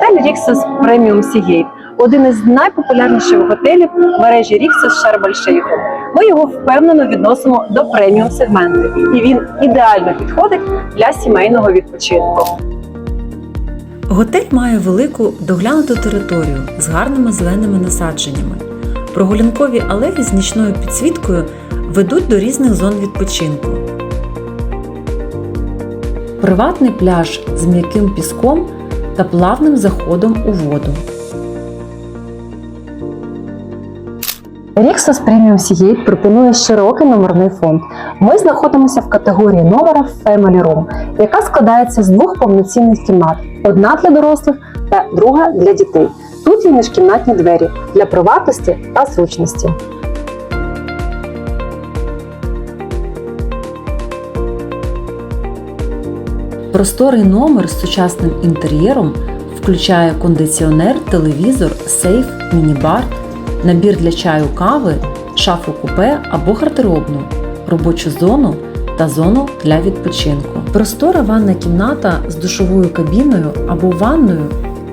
Готель Ріксос Преміум Сігейт один із найпопулярніших готелів мережі Ріксос Шарм-Ель-Шейху. Ми його впевнено відносимо до преміум сегменту, і він ідеально підходить для сімейного відпочинку. Готель має велику доглянуту територію з гарними зеленими насадженнями. Прогулянкові алеї з нічною підсвіткою ведуть до різних зон відпочинку. Приватний пляж з м'яким піском та плавним заходом у воду. Ріксос Преміум Сігейт пропонує широкий номерний фонд. Ми знаходимося в категорії номера Family Room, яка складається з двох повноцінних кімнат: одна для дорослих та друга для дітей. Тут є міжкімнатні двері для приватності та зручності. Просторий номер з сучасним інтер'єром включає кондиціонер, телевізор, сейф, міні-бар, набір для чаю кави, шафу купе або гардеробну, робочу зону та зону для відпочинку. Простора ванна кімната з душовою кабіною або ванною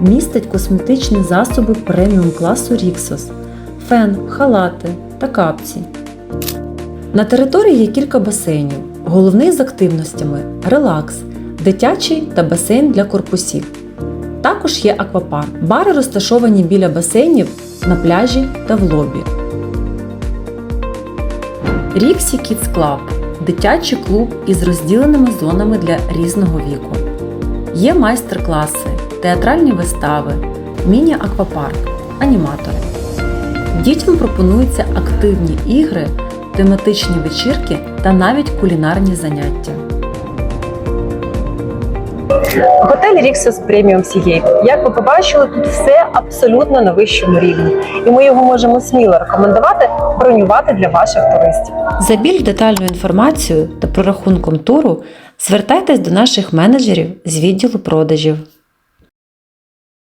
містить косметичні засоби преміум класу Rixos, фен, халати та капці. На території є кілька басейнів. Головний з активностями релакс, дитячий та басейн для корпусів. Також є аквапарк. Бари розташовані біля басейнів на пляжі та в лобі. Ріксі Kids Club – дитячий клуб із розділеними зонами для різного віку. Є майстер-класи, театральні вистави, міні-аквапарк, аніматори. Дітям пропонуються активні ігри, тематичні вечірки та навіть кулінарні заняття. Готель Ріксос Преміум Сігейт. Як ви побачили, тут все абсолютно на вищому рівні, і ми його можемо сміло рекомендувати бронювати для ваших туристів. За більш детальною інформацією та прорахунком туру звертайтесь до наших менеджерів з відділу продажів.